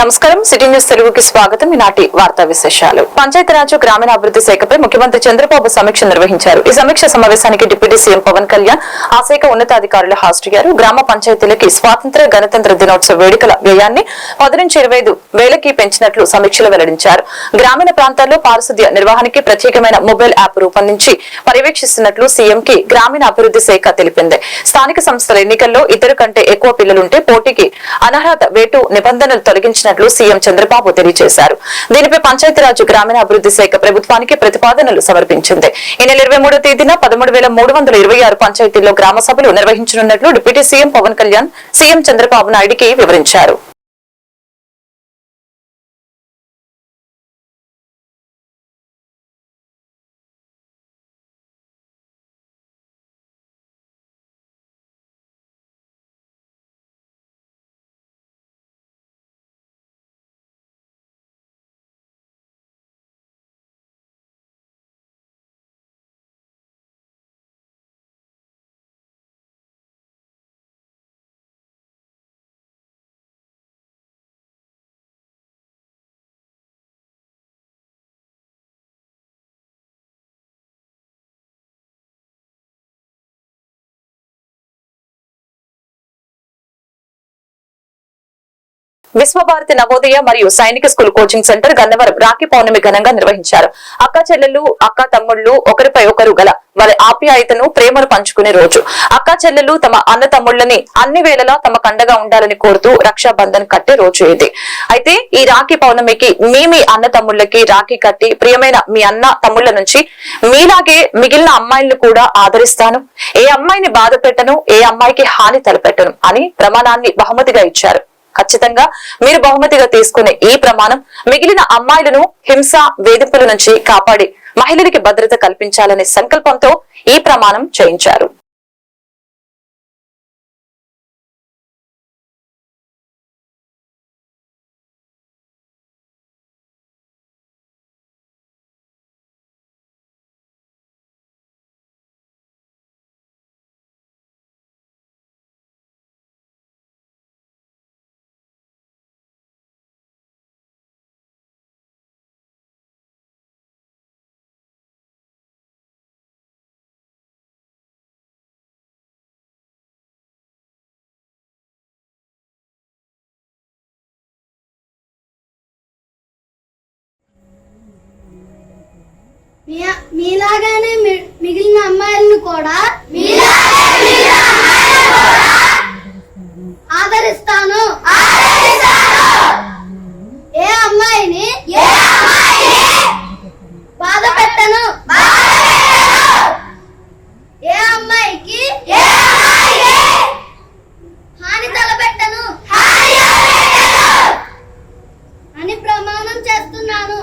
నమస్కారం. City news తెలుగుకి స్వాగతం. ఈనాటి వార్తా విశేషాలు. పంచాయతీరాజ్ గ్రామీణాభివృద్ధి శాఖపై ముఖ్యమంత్రి చంద్రబాబు సమీక్ష నిర్వహించారు. ఈ సమీక్ష సమావేశానికి డిప్యూటీ సీఎం పవన్ కళ్యాణ్ ఆ శాఖ ఉన్నతాధికారులు హాజరయ్యారు గ్రామ పంచాయతీలకి స్వాతంత్ర గణతంత్ర దినోత్సవ వేడుకల వ్యయాన్ని పది నుంచి ఇరవై ఐదు వేలకి పెంచినట్లు సమీక్షలో వెల్లడించారు. గ్రామీణ ప్రాంతాల్లో పారిశుద్ధ్య నిర్వహణకి ప్రత్యేకమైన మొబైల్ యాప్ రూపొందించి పర్యవేక్షిస్తున్నట్లు సీఎం కి గ్రామీణ అభివృద్ధి శాఖ తెలిపింది. స్థానిక సంస్థల ఎన్నికల్లో ఇద్దరు కంటే ఎక్కువ పిల్లలుంటే పోటీకి అనర్హత వేటు నిబంధనలు తొలగించిన చేసినట్లు సీఎం చంద్రబాబు తెలియజేశారు. దీనిపై పంచాయతీరాజ్ గ్రామీణాభివృద్ధి శాఖ ప్రభుత్వానికి ప్రతిపాదనలు సమర్పించింది. ఈ నెల ఇరవై మూడో తేదీన పదమూడు వేల మూడు వందల ఇరవై ఆరు పంచాయతీల్లో గ్రామ సభలు నిర్వహించనున్నట్లు deputy CM Pawan Kalyan CM Chandrababu నాయుడికి వివరించారు. విశ్వభారతి నవోదయ మరియు Sainik school coaching centre Gannavaram Rakhi Purnima ఘనంగా నిర్వహించారు. అక్క చెల్లెలు అక్క తమ్ముళ్ళు ఒకరిపై ఒకరు గల వారి ఆప్యాయతను ప్రేమను పంచుకునే రోజు. అక్క చెల్లెలు తమ అన్న తమ్ముళ్ళని అన్ని వేళలా తమ కండగా ఉండాలని కోరుతూ రక్షాబంధన్ కట్టే రోజు ఇది. అయితే ఈ రాఖీ పౌర్ణమికి మీ మీ అన్న తమ్ముళ్ళకి రాఖీ కట్టి ప్రియమైన మీ అన్న తమ్ముళ్ళ నుంచి మీలాగే మిగిలిన అమ్మాయిలను కూడా ఆదరిస్తాను. ఏ అమ్మాయిని బాధ పెట్టను ఏ అమ్మాయికి హాని తలపెట్టను అని ప్రమాణాన్ని బహుమతిగా ఇచ్చారు. ఖచ్చితంగా మీరు బహుమతిగా తీసుకునే ఈ ప్రమాణం మిగిలిన అమ్మాయిలను హింస వేధింపుల నుంచి కాపాడి మహిళలకి భద్రత కల్పించాలనే సంకల్పంతో ఈ ప్రమాణం చేయించారు. మీలాగానే మి- మిగిలిన అమ్మాయిలను కూడా ఆదరిస్తాను. ఏ అమ్మాయిని బాధ పెట్టను ఏ అమ్మాయికి హాని తలపెట్టను అని ప్రమాణం చేస్తున్నాను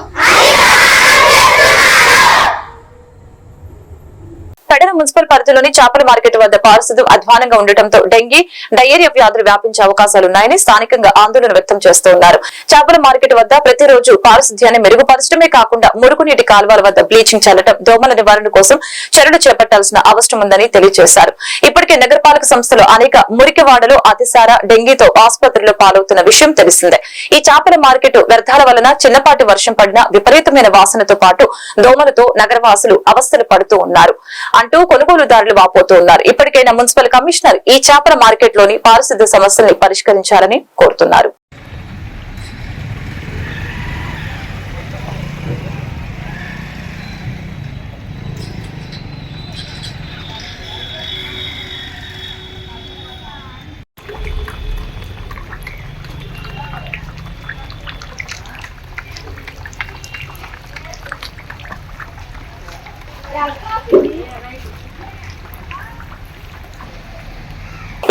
పెడన మున్సిపల్ పరిధిలోని చేపల మార్కెట్ వద్ద పారిశుద్ధ్యం అధ్వానంగా ఉండటంతో డెంగీ డయేరియా వ్యాధులు వ్యాపించే అవకాశాలున్నాయని స్థానికంగా ఆందోళన వ్యక్తం చేస్తున్నారు. చేపల మార్కెట్ వద్ద ప్రతిరోజు పారిశుద్ధ్యాన్ని మెరుగుపరచడమే కాకుండా మురుగునీటి కాలువల వద్ద బ్లీచింగ్ చల్లటం దోమల నివారణ కోసం చర్యలు చేపట్టాల్సిన అవసరం ఉందని తెలియజేశారు. ఇప్పటికే నగరపాలక సంస్థలు అనేక మురికివాడలు అతిసార డెంగీతో ఆసుపత్రిలో పాలవుతున్న విషయం తెలిసిందే. ఈ చేపల మార్కెట్ వ్యర్థాల వలన చిన్నపాటి వర్షం పడిన విపరీతమైన వాసనతో పాటు దోమలతో నగరవాసులు అవస్థలు పడుతూ ఉన్నారు. అంటూ కొనుగోలుదారులు వాపోతున్నారు. ఇప్పటికైనా మున్సిపల్ కమిషనర్ ఈ చేపల మార్కెట్లోని పారిశుద్ధ్య సమస్యల్ని పరిష్కరించాలని కోరుతున్నారు.